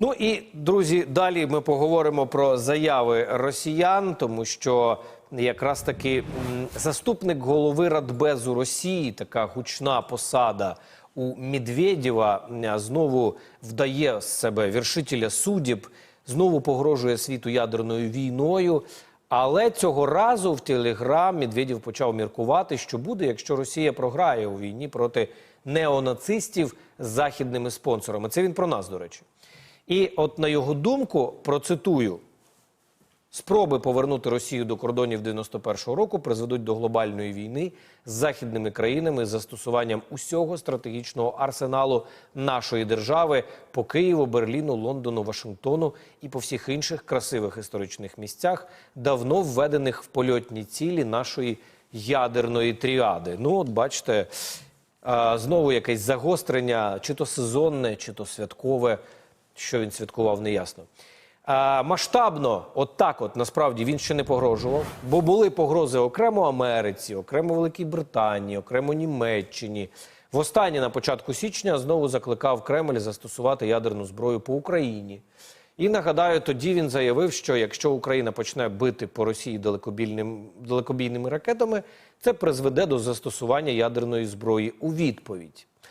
Ну і друзі, далі ми поговоримо про заяви росіян, тому що якраз таки заступник голови Радбезу Росії, така гучна посада у Медведєва, знову вдає з себе віршителя судіб, знову погрожує світу ядерною війною. Але цього разу в Телеграм Медведєв почав міркувати, що буде, якщо Росія програє у війні проти неонацистів з західними спонсорами. Це він про нас, до речі. І от на його думку, процитую, спроби повернути Росію до кордонів 91-го року призведуть до глобальної війни з західними країнами з застосуванням усього стратегічного арсеналу нашої держави по Києву, Берліну, Лондону, Вашингтону і по всіх інших красивих історичних місцях, давно введених в польотні цілі нашої ядерної тріади. Ну, от бачите, знову якесь загострення, чи то сезонне, чи то святкове. Що він святкував, неясно. А, масштабно, от так, от насправді він ще не погрожував, бо були погрози окремо Америці, окремо Великій Британії, окремо Німеччині. Востаннє на початку січня знову закликав Кремль застосувати ядерну зброю по Україні. І нагадаю, тоді він заявив, що якщо Україна почне бити по Росії далекобійним, далекобійними ракетами, це призведе до застосування ядерної зброї у відповідь.